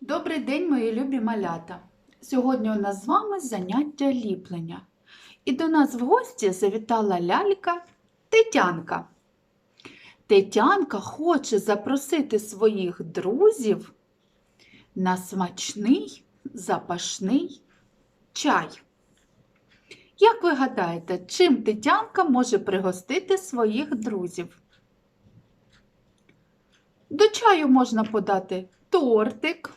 Добрий день, мої любі малята! Сьогодні у нас з вами заняття ліплення. І до нас в гості завітала лялька Тетянка. Тетянка хоче запросити своїх друзів на смачний запашний чай. Як ви гадаєте, чим Тетянка може пригостити своїх друзів? До чаю можна подати тортик,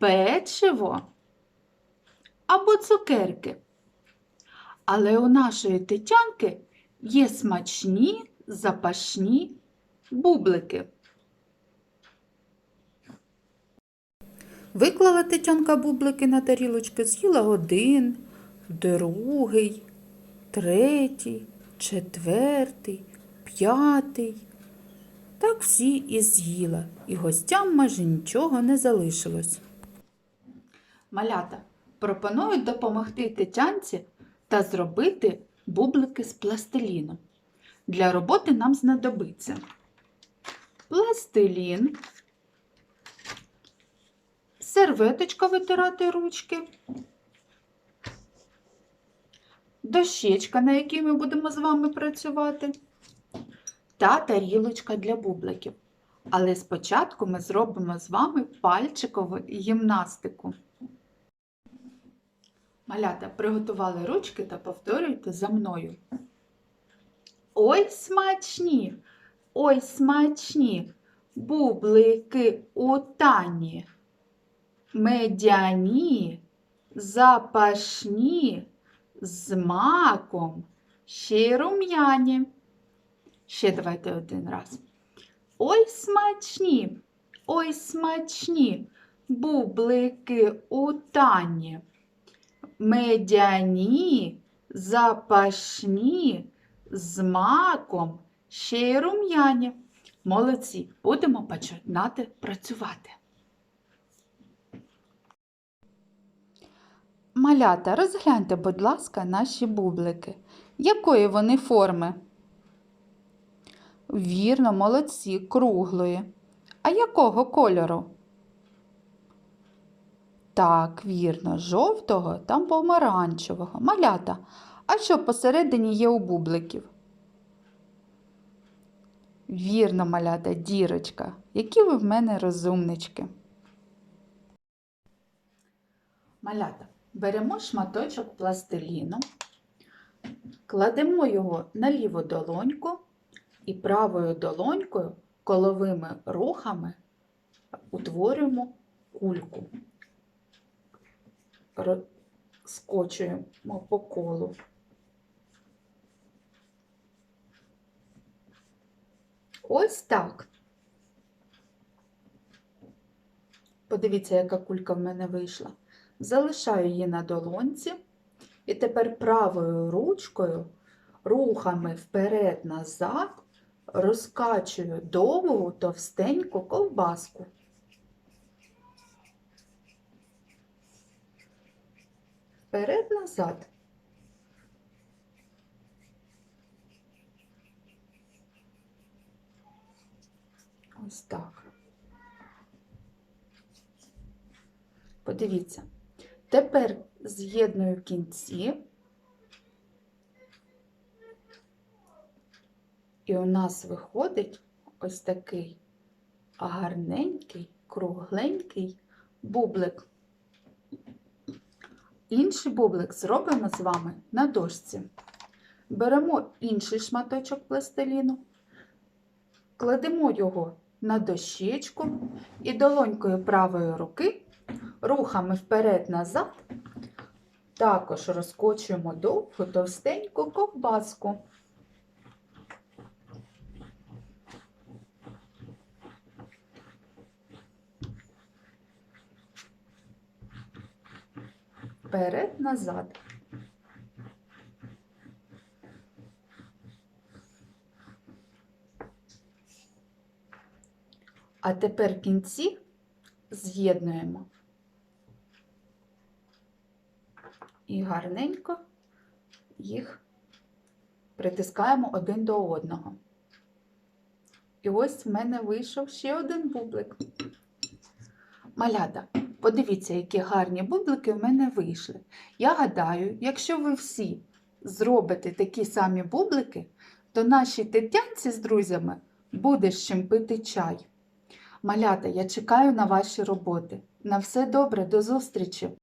печиво або цукерки. Але у нашої тетянки є смачні запашні бублики. Виклала тетянка бублики на тарілочки, з'їла один, другий, третій, четвертий, п'ятий. Так всі і з'їла, і гостям майже нічого не залишилось. Малята пропонують допомогти Тетянці та зробити бублики з пластиліну. Для роботи нам знадобиться пластилін, серветочка витирати ручки, дощечка, на якій ми будемо з вами працювати та тарілочка для бубликів. Але спочатку ми зробимо з вами пальчикову гімнастику. Малята приготували ручки та повторюйте за мною. Ой смачні! Ой смачні! Бублики у тані. Медяні, запашні, з маком, ще й рум'яні. Ще давайте один раз. Ой смачні, ой смачні, бублики у тані. Медяні, запашні, з маком, ще й рум'яні. Молодці, будемо починати працювати. Малята, розгляньте, будь ласка, наші бублики. Якої вони форми? Вірно, молодці, круглої. А якого кольору? Так, вірно, жовтого та помаранчевого. Малята. А що посередині є у бубликів? Вірно, малята, дірочка. Які ви в мене розумнички. Малята, беремо шматочок пластиліну, кладемо його на ліву долоньку і правою долонькою коловими рухами утворюємо кульку. Скочуємо по колу. Ось так. Подивіться, яка кулька в мене вийшла. Залишаю її на долонці. І тепер правою ручкою, рухами вперед-назад, розкачую довгу товстеньку ковбаску. Вперед-назад. Ось так. Подивіться. Тепер з'єдную кінці. І у нас виходить ось такий гарненький, кругленький бублик. Інший бублик зробимо з вами на дошці. Беремо інший шматочок пластиліну, кладемо його на дощечку і долонькою правої руки рухами вперед-назад також розкочуємо довгу товстеньку ковбаску. Вперед-назад. А тепер кінці з'єднуємо. І гарненько їх притискаємо один до одного. І ось в мене вийшов ще один бублик. Малята, подивіться, які гарні бублики в мене вийшли. Я гадаю, якщо ви всі зробите такі самі бублики, то нашій Тетянці з друзями буде з чим пити чай. Малята, я чекаю на ваші роботи. На все добре, до зустрічі!